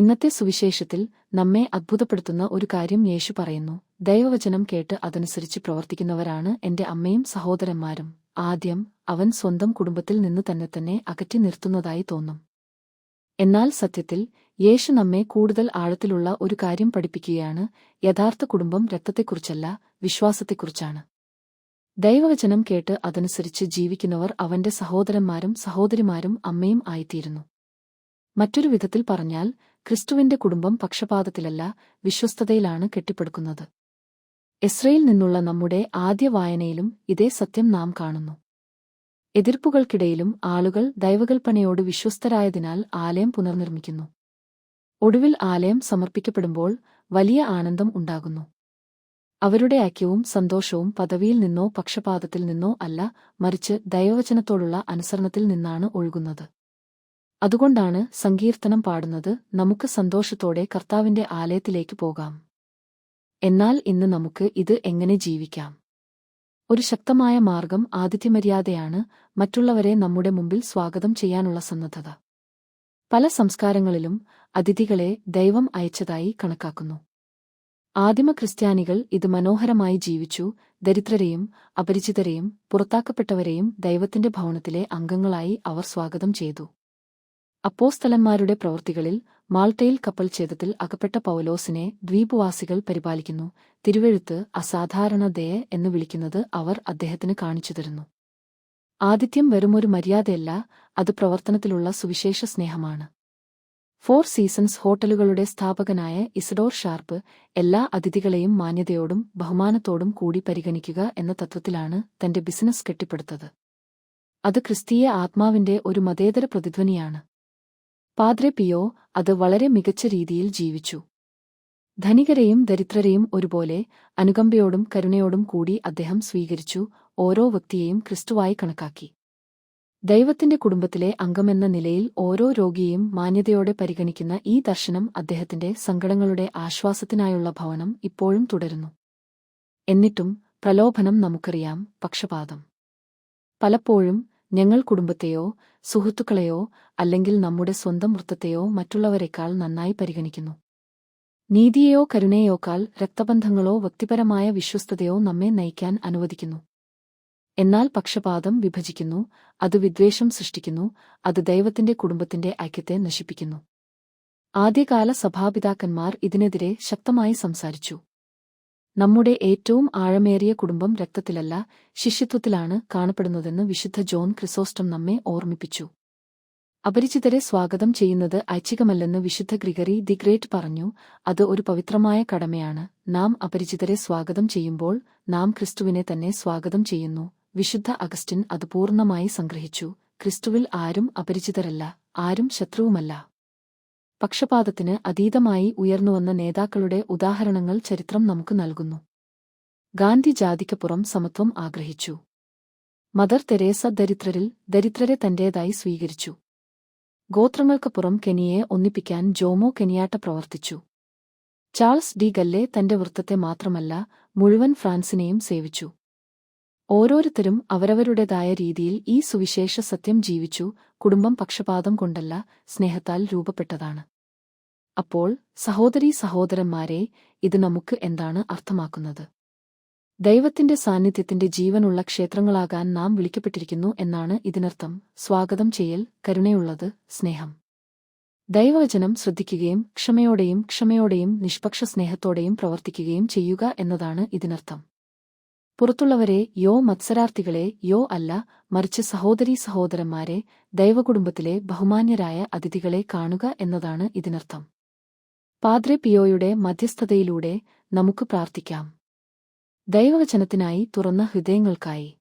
ഇന്നത്തെ സുവിശേഷത്തിൽ നമ്മെ അത്ഭുതപ്പെടുത്തുന്ന ഒരു കാര്യം യേശു പറയുന്നു. ദൈവവചനം കേട്ട് അതനുസരിച്ച് പ്രവർത്തിക്കുന്നവരാണ് എന്റെ അമ്മയും സഹോദരന്മാരും. ആദ്യം അവൻ സ്വന്തം കുടുംബത്തിൽ നിന്ന് തന്നെ തന്നെ അകറ്റി നിർത്തുന്നതായി തോന്നും. എന്നാൽ സത്യത്തിൽ യേശു നമ്മെ കൂടുതൽ ആഴത്തിലുള്ള ഒരു കാര്യം പഠിപ്പിക്കുകയാണ്. യഥാർത്ഥ കുടുംബം രക്തത്തെക്കുറിച്ചല്ല വിശ്വാസത്തെക്കുറിച്ചാണ്. ദൈവവചനം കേട്ട് അതനുസരിച്ച് ജീവിക്കുന്നവർ അവന്റെ സഹോദരന്മാരും സഹോദരിമാരും അമ്മയും ആയിത്തീരുന്നു. മറ്റൊരു വിധത്തിൽ പറഞ്ഞാൽ ക്രിസ്തുവിന്റെ കുടുംബം പക്ഷപാതത്തിലല്ല വിശ്വസ്തതയിലാണ് കെട്ടിപ്പടുക്കുന്നത്. എസ്രയിൽ നിന്നുള്ള നമ്മുടെ ആദ്യ വായനയിലും ഇതേ സത്യം നാം കാണുന്നു. എതിർപ്പുകൾക്കിടയിലും ആളുകൾ ദൈവകൽപ്പനയോട് വിശ്വസ്തരായതിനാൽ ആലയം പുനർനിർമ്മിക്കുന്നു. ഒടുവിൽ ആലയം സമർപ്പിക്കപ്പെടുമ്പോൾ വലിയ ആനന്ദം ഉണ്ടാകുന്നു. അവരുടെ ഐക്യവും സന്തോഷവും പദവിയിൽ നിന്നോ പക്ഷപാതത്തിൽ നിന്നോ അല്ല മറിച്ച് ദൈവവചനത്തോടുള്ള അനുസരണത്തിൽ നിന്നാണ് ഒഴുകുന്നത്. അതുകൊണ്ടാണ് സങ്കീർത്തനം പാടുന്നത് നമുക്ക് സന്തോഷത്തോടെ കർത്താവിന്റെ ആലയത്തിലേക്ക് പോകാം. എന്നാൽ ഇന്ന് നമുക്ക് ഇത് എങ്ങനെ ജീവിക്കാം? ഒരു ശക്തമായ മാർഗം ആതിഥ്യമര്യാദയാണ് മറ്റുള്ളവരെ നമ്മുടെ മുമ്പിൽ സ്വാഗതം ചെയ്യാനുള്ള സന്നദ്ധത. പല സംസ്കാരങ്ങളിലും അതിഥികളെ ദൈവം അയച്ചതായി കണക്കാക്കുന്നു. ആദിമ ക്രിസ്ത്യാനികൾ ഇത് മനോഹരമായി ജീവിച്ചു ദരിദ്രരെയും അപരിചിതരെയും പുറത്താക്കപ്പെട്ടവരെയും ദൈവത്തിന്റെ ഭവനത്തിലെ അംഗങ്ങളായി അവർ സ്വാഗതം ചെയ്തു. അപ്പോസ്തലന്മാരുടെ പ്രവൃത്തികളിൽ മാൾട്ടയിൽ കപ്പൽ ഛേദത്തിൽ അകപ്പെട്ട പൗലോസിനെ ദ്വീപുവാസികൾ പരിപാലിക്കുന്നു. തിരുവെഴുത്ത് അസാധാരണ ദയ എന്ന് വിളിക്കുന്നത് അവർ അദ്ദേഹത്തിന് കാണിച്ചുതരുന്നു തരുന്നു. ആതിഥ്യം വെറുമൊരു മര്യാദയല്ല അത് പ്രവർത്തനത്തിലുള്ള സുവിശേഷ സ്നേഹമാണ്. ഫോർ സീസൺസ് ഹോട്ടലുകളുടെ സ്ഥാപകനായ ഇസഡോർ ഷാർപ്പ് എല്ലാ അതിഥികളെയും മാന്യതയോടും ബഹുമാനത്തോടും കൂടി പരിഗണിക്കുക എന്ന തത്വത്തിലാണ് തന്റെ ബിസിനസ് കെട്ടിപ്പടുത്തത്. അത് ക്രിസ്തീയ ആത്മാവിന്റെ ഒരു മതേതര പ്രതിധ്വനിയാണ്. പാദ്രെ പിയോ അത് വളരെ മികച്ച രീതിയിൽ ജീവിച്ചു. ധനികരെയും ദരിദ്രരെയും ഒരുപോലെ അനുകമ്പയോടും കരുണയോടും കൂടി അദ്ദേഹം സ്വീകരിച്ചു ഓരോ വ്യക്തിയെയും ക്രിസ്തുവായി കണക്കാക്കി. ദൈവത്തിന്റെ കുടുംബത്തിലെ അംഗമെന്ന നിലയിൽ ഓരോ രോഗിയെയും മാന്യതയോടെ പരിഗണിക്കുന്ന ഈ ദർശനം അദ്ദേഹത്തിന്റെ സങ്കടങ്ങളുടെ ആശ്വാസത്തിനായുള്ള ഭവനം ഇപ്പോഴും തുടരുന്നു. എന്നിട്ടും പ്രലോഭനം നമുക്കറിയാം പക്ഷപാതം. പലപ്പോഴും ഞങ്ങൾ കുടുംബത്തെയോ സുഹൃത്തുക്കളെയോ അല്ലെങ്കിൽ നമ്മുടെ സ്വന്തം വൃത്തത്തെയോ മറ്റുള്ളവരെക്കാൾ നന്നായി പരിഗണിക്കുന്നു. നീതിയെയോ കരുണയെയോക്കാൾ രക്തബന്ധങ്ങളോ വ്യക്തിപരമായ വിശ്വസ്തതയോ നമ്മെ നയിക്കാൻ അനുവദിക്കുന്നു. എന്നാൽ പക്ഷപാതം വിഭജിക്കുന്നു അത് വിദ്വേഷം സൃഷ്ടിക്കുന്നു അത് ദൈവത്തിന്റെ കുടുംബത്തിന്റെ ഐക്യത്തെ നശിപ്പിക്കുന്നു. ആദ്യകാല സഭാപിതാക്കന്മാർ ഇതിനെതിരെ ശക്തമായി സംസാരിച്ചു. നമ്മുടെ ഏറ്റവും ആഴമേറിയ കുടുംബം രക്തത്തിലല്ല ശിഷ്യത്വത്തിലാണ് കാണപ്പെടുന്നതെന്ന് വിശുദ്ധ ജോൺ ക്രിസോസ്റ്റം നമ്മെ ഓർമ്മിപ്പിച്ചു. അപരിചിതരെ സ്വാഗതം ചെയ്യുന്നത് ഐച്ഛികമല്ലെന്ന് വിശുദ്ധ ഗ്രിഗറി ദി ഗ്രേറ്റ് പറഞ്ഞു അത് ഒരു പവിത്രമായ കടമയാണ്. നാം അപരിചിതരെ സ്വാഗതം ചെയ്യുമ്പോൾ നാം ക്രിസ്തുവിനെ തന്നെ സ്വാഗതം ചെയ്യുന്നു. വിശുദ്ധ അഗസ്റ്റിൻ അത് പൂർണമായി സംഗ്രഹിച്ചു. ക്രിസ്തുവിൽ ആരും അപരിചിതരല്ല ആരും ശത്രുവുമല്ല. പക്ഷപാതത്തിന് അതീതമായി ഉയർന്നുവന്ന നേതാക്കളുടെ ഉദാഹരണങ്ങൾ ചരിത്രം നമുക്ക് നൽകുന്നു. ഗാന്ധി ജാതിക്കപ്പുറം സമത്വം ആഗ്രഹിച്ചു. മദർ തെരേസ ദരിദ്രരിൽ ദരിദ്രരെ തന്റേതായി സ്വീകരിച്ചു. ഗോത്രങ്ങൾക്കപ്പുറം കെനിയെ ഒന്നിപ്പിക്കാൻ ജോമോ കെനിയാട്ട പ്രവർത്തിച്ചു. ചാൾസ് ഡി ഗല്ലെ തന്റെ വൃത്തത്തെ മാത്രമല്ല മുഴുവൻ ഫ്രാൻസിനെയും സേവിച്ചു. ഓരോരുത്തരും അവരവരുടേതായ രീതിയിൽ ഈ സുവിശേഷ സത്യം ജീവിച്ചു കുടുംബം പക്ഷപാതം കൊണ്ടല്ല സ്നേഹത്താൽ രൂപപ്പെട്ടതാണ്. അപ്പോൾ സഹോദരീ സഹോദരന്മാരെ ഇത് നമുക്ക് എന്താണ് അർത്ഥമാക്കുന്നത്? ദൈവത്തിന്റെ സാന്നിധ്യത്തിന്റെ ജീവനുള്ള ക്ഷേത്രങ്ങളാകാൻ നാം വിളിക്കപ്പെട്ടിരിക്കുന്നു എന്നാണ് ഇതിനർത്ഥം. സ്വാഗതം ചെയ്യൽ കരുണയുള്ളത് സ്നേഹം. ദൈവവചനം ശ്രദ്ധിക്കുകയും ക്ഷമയോടെയും ക്ഷമയോടെയും നിഷ്പക്ഷ സ്നേഹത്തോടെയും പ്രവർത്തിക്കുകയും ചെയ്യുക എന്നതാണ് ഇതിനർത്ഥം. പുറത്തുള്ളവരെ യോ മത്സരാർത്ഥികളെ യോ അല്ല മറിച്ച് സഹോദരീ സഹോദരന്മാരെ ദൈവകുടുംബത്തിലെ ബഹുമാന്യരായ അതിഥികളെ കാണുക എന്നതാണ് ഇതിനർത്ഥം. പാദ്രെ പിയോയുടെ മധ്യസ്ഥതയിലൂടെ നമുക്ക് പ്രാർത്ഥിക്കാം. ദൈവവചനത്തിനായി തുറന്ന ഹൃദയങ്ങൾക്കായി.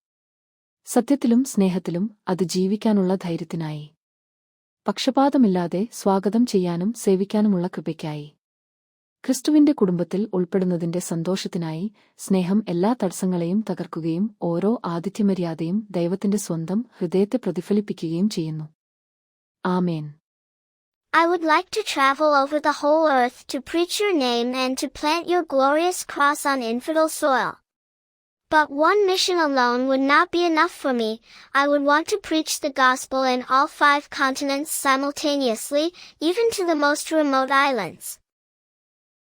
സത്യത്തിലും സ്നേഹത്തിലും അത് ജീവിക്കാനുള്ള ധൈര്യത്തിനായി. പക്ഷപാതമില്ലാതെ സ്വാഗതം ചെയ്യാനും സേവിക്കാനുമുള്ള കൃപയ്ക്കായി. ക്രിസ്തുവിന്റെ കുടുംബത്തിൽ ഉൾപ്പെടുന്നതിന്റെ സന്തോഷത്തിനായി സ്നേഹം എല്ലാ തടസ്സങ്ങളെയും തകർക്കുകയും ഓരോ ആതിഥ്യമര്യാദയും ദൈവത്തിന്റെ സ്വന്തം ഹൃദയത്തെ പ്രതിഫലിപ്പിക്കുകയും ചെയ്യുന്നു. ആമേൻ. I would like to travel over the whole earth to preach your name and to plant your glorious cross on infidel soil. But one mission alone would not be enough for me. I would want to preach the gospel in all five continents simultaneously, even to the most remote islands.